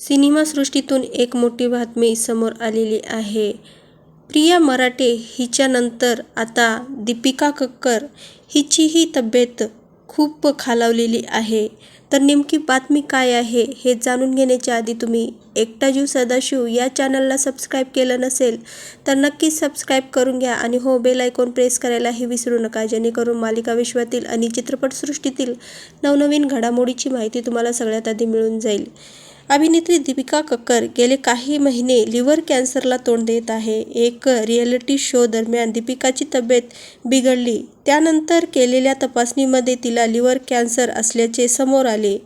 सिनेमासृष्टीतून एक मोठी बातमी समोर आलेली आहे. प्रिया मराठे हिच्यानंतर आता दीपिका कक्कर हिचीही तब्येत खूप खालावलेली आहे. तर नेमकी बातमी काय आहे हे जाणून घेण्याच्या आधी तुम्ही एकटा जीव सदाशिव या चॅनलला सबस्क्राईब केलं नसेल तर नक्कीच सबस्क्राईब करून घ्या आणि हो बेल आयकॉन प्रेस करायलाही विसरू नका. जेणेकरून मालिका विश्वातील आणि चित्रपटसृष्टीतील नवनवीन घडामोडीची माहिती तुम्हाला सगळ्यात आधी मिळून जाईल. अभिनेत्री दीपिका कक्कर गेले काही महिने लिव्हर कॅन्सरला तोंड देत आहे. एक रिॲलिटी शो दरम्यान दीपिकाची तब्येत बिघडली. त्यानंतर केलेल्या तपासणीमध्ये तिला लिव्हर कॅन्सर असल्याचे समोर आले.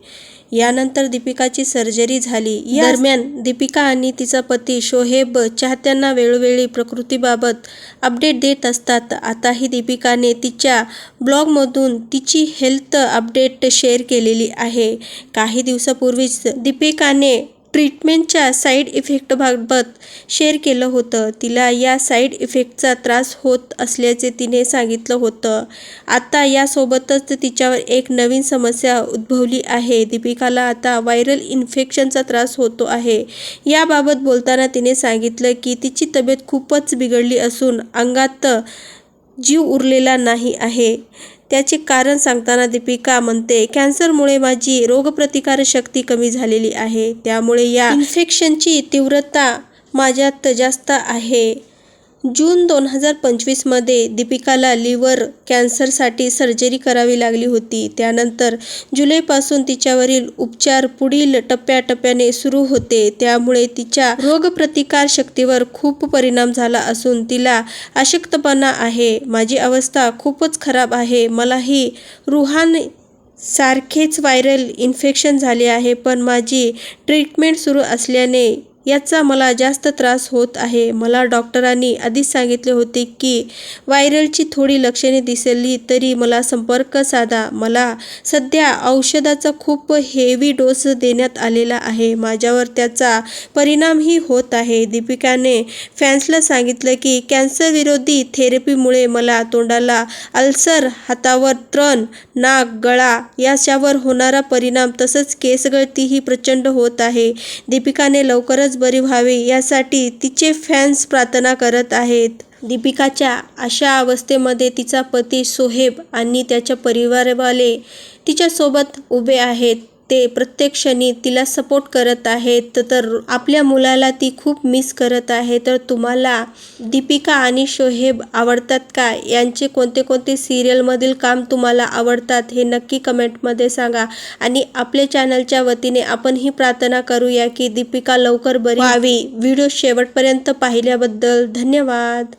यानंतर दीपिकाची सर्जरी झाली. या दरम्यान दीपिका आणि तिचा पती शोहेब चाहत्यांना वेळोवेळी प्रकृतीबाबत अपडेट देत असतात. आताही दीपिकाने तिच्या ब्लॉगमधून तिची हेल्थ अपडेट शेअर केलेली आहे. काही दिवसापूर्वीच दीपिकाने ट्रीटमेंटच्या साईड इफेक्टबाबत शेअर केलं होतं. तिला या साईड इफेक्टचा त्रास होत असल्याचे तिने सांगितलं होतं. आता यासोबतच तिच्यावर एक नवीन समस्या उद्भवली आहे. दीपिकाला आता व्हायरल इन्फेक्शनचा त्रास होतो आहे. याबाबत बोलताना तिने सांगितलं की तिची तब्येत खूपच बिघडली असून अंगात जीव उरलेला नाही आहे. त्याचे कारण सांगताना दीपिका म्हणते कॅन्सरमुळे माझी रोगप्रतिकारशक्ती कमी झालेली आहे. त्यामुळे या इन्फेक्शनची तीव्रता माझ्यात जास्त आहे. जून दोन हजार पंचवीसमध्ये दीपिकाला लिव्हर कॅन्सरसाठी सर्जरी करावी लागली होती. त्यानंतर जुलैपासून तिच्यावरील उपचार पुढील टप्प्याटप्प्याने सुरू होते. त्यामुळे तिच्या रोगप्रतिकार शक्तीवर खूप परिणाम झाला असून तिला अशक्तपणा आहे. माझी अवस्था खूपच खराब आहे. मलाही रुहान सारखेच व्हायरल इन्फेक्शन झाले आहे पण माझी ट्रीटमेंट सुरू असल्याने याचा मला जास्त त्रास होत आहे. मला डॉक्टरांनी आधीच सांगितले होते की व्हायरलची थोडी लक्षणे दिसली तरी मला संपर्क साधा. मला सध्या औषधाचा खूप हेवी डोस देण्यात आलेला आहे. माझ्यावर त्याचा परिणामही होत आहे. दीपिकाने फॅन्सला सांगितलं की कॅन्सरविरोधी थेरपीमुळे मला तोंडाला अल्सर हातावर त्रण नाक गळा याच्यावर होणारा परिणाम तसंच केसगळतीही प्रचंड होत आहे. दीपिकाने लवकरच लवकरच बरी व्हावी यासाठी तिचे फॅन्स प्रार्थना करत आहेत. दीपिकाच्या अशा अवस्थेमध्ये तिचा पती सोहेब आणि त्याच्या परिवारवाले तिच्यासोबत उभे आहेत. ते प्रत्येक क्षणी तिला सपोर्ट करत आहेत तर आपल्या मुलाला ती खूप मिस करत आहे. तर तुम्हाला दीपिका आणि शोहेब आवडतात का? यांचे कोणते कोणते सिरियलमधील काम तुम्हाला आवडतात हे नक्की कमेंटमध्ये सांगा. आणि आपल्या चॅनलच्या वतीने आपण ही प्रार्थना करूया की दीपिका लवकर बरी व्हावी. व्हिडिओ शेवटपर्यंत पाहिल्याबद्दल धन्यवाद.